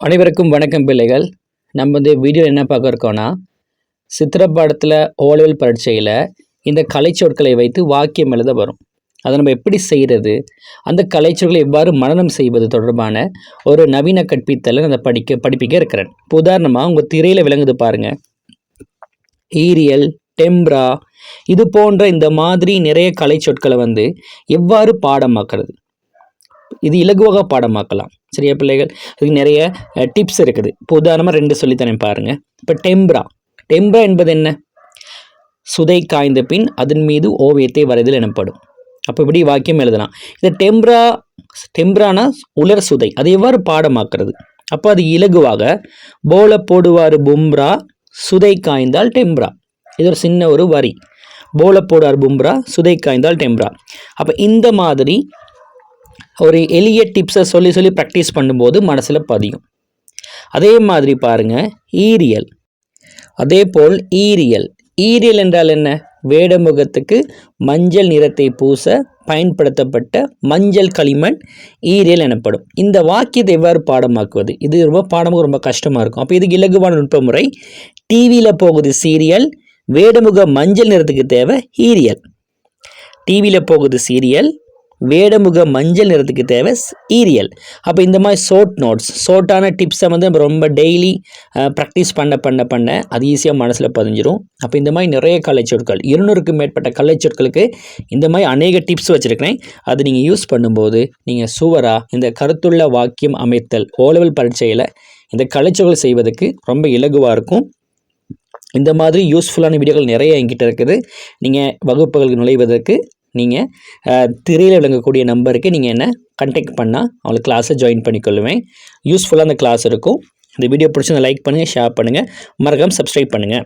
அனைவருக்கும் வணக்கம் பிள்ளைகள். நம்ம வந்து வீடியோ என்ன பார்க்க இருக்கோம்னா சித்திரப்பாடத்தில் ஓலவில் பரீட்சையில் இந்த கலைச்சொற்களை வைத்து வாக்கியம் எழுத வரும். அதை நம்ம எப்படி செய்கிறது அந்த கலைச்சொற்களை எவ்வாறு மனநம் செய்வது தொடர்பான ஒரு நவீன கற்பித்தலை அந்த படிக்க படிப்பிக்க இருக்கிறேன். இப்போ உதாரணமாக உங்கள் திரையில் விளங்குது பாருங்கள் ஈரியல் டெம்ப்ரா இது போன்ற இந்த மாதிரி நிறைய கலைச்சொற்களை வந்து எவ்வாறு பாடமாக்குறது? இது இலகுவாக பாடமாக்கலாம். சரியா பிள்ளைகள்? அதுக்கு நிறைய டிப்ஸ் இருக்குது. இப்போ உதாரணமாக ரெண்டு சொல்லித்தரேன் பாருங்கள் இப்போ டெம்ப்ரா. டெம்ப்ரா என்பது என்ன? சுதை காய்ந்த பின் அதன் மீது ஓவியத்தை வரைதல் எனப்படும். அப்போ இப்படி வாக்கியம் எழுதலாம். இந்த டெம்ப்ரா டெம்ப்ரானா உலர் சுதை. அதை எவ்வாறு பாடமாக்குறது? அப்போ அது இலகுவாக போல போடுவார் பும்ரா சுதை காய்ந்தால் டெம்ப்ரா. இது ஒரு சின்ன ஒரு வரி. போல போடுவார் பும்ரா சுதை காய்ந்தால் டெம்ப்ரா. அப்போ இந்த மாதிரி ஒரு எளிய டிப்ஸை சொல்லி சொல்லி ப்ராக்டிஸ் பண்ணும்போது மனசில் பதியும். அதே மாதிரி பாருங்கள் ஈரியல். அதே போல் ஈரியல். ஈரியல் என்றால் என்ன? வேடமுகத்துக்கு மஞ்சள் நிறத்தை பூச பயன்படுத்தப்பட்ட மஞ்சள் களிமண் ஈரியல் எனப்படும். இந்த வாக்கியத்தை எவ்வாறு பாடமாக்குவது? இது ரொம்ப பாடமும் ரொம்ப கஷ்டமாக இருக்கும். அப்போ இதுக்கு இலகுவான நுட்ப முறை டிவியில் போகுது சீரியல் வேடமுக மஞ்சள் நிறத்துக்கு தேவை ஈரியல். டிவியில் போகுது சீரியல் வேடமுக மஞ்சள் நிறத்துக்கு தேவை ஈரியல். அப்போ இந்த மாதிரி ஷோர்ட் நோட்ஸ் ஷோர்ட்டான டிப்ஸை வந்து நம்ம ரொம்ப டெய்லி ப்ராக்டிஸ் பண்ண பண்ண பண்ண அது ஈஸியாக மனசில் பதிஞ்சிரும். அப்போ இந்த மாதிரி நிறைய கலைச்சொற்கள் இருநூறுக்கும் மேற்பட்ட கலைச்சொற்களுக்கு இந்த மாதிரி அநேக டிப்ஸ் வச்சுருக்கிறேன். அது நீங்கள் யூஸ் பண்ணும்போது நீங்கள் சுவராக இந்த கருத்துள்ள வாக்கியம் அமைத்தல் ஓலவல் பரீட்சையில் இந்த கலைச்சொற்கள் செய்வதற்கு ரொம்ப இலகுவாக இருக்கும். இந்த மாதிரி யூஸ்ஃபுல்லான வீடியோக்கள் நிறைய என்கிட்ட இருக்குது. நீங்கள் வகுப்புகளுக்கு நுழைவதற்கு நீங்கள் திரையில் விளங்கக்கூடிய நம்பருக்கு நீங்கள் என்ன கண்டெக்ட் பண்ணால் அவளை கிளாஸை ஜாயின் பண்ணிக்கொள்ளுவேன். யூஸ்ஃபுல்லாக அந்த கிளாஸ் இருக்கும். இந்த வீடியோ பிடிச்சி லைக் பண்ணுங்கள் ஷேர் பண்ணுங்கள் மறக்காமல் சப்ஸ்கிரைப் பண்ணுங்கள்